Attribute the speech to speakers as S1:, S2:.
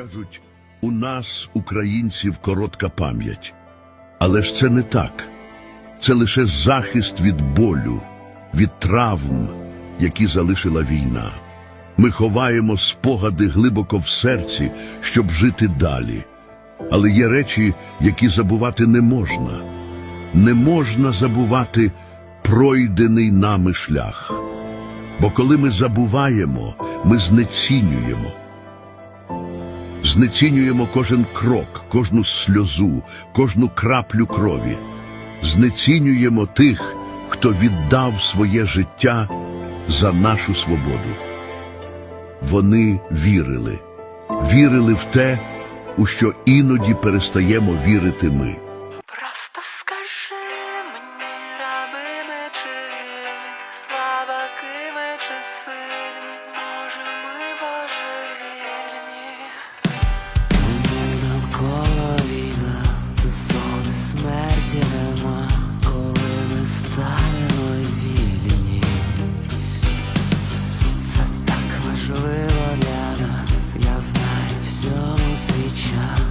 S1: Кажуть, у нас, українців, коротка пам'ять. Але ж це не так. Це лише захист від болю, від травм, які залишила війна. Ми ховаємо спогади глибоко в серці, щоб жити далі. Але є речі, які забувати не можна. Не можна забувати пройдений нами шлях. Бо коли ми забуваємо, ми знецінюємо знецінюємо кожен крок, кожну сльозу, кожну краплю крові, знецінюємо тих, хто віддав своє життя за нашу свободу. Вони вірили, вірили в те, у що іноді перестаємо вірити ми. Просто скажи мені, раби ми слава слабаки чи сили. future.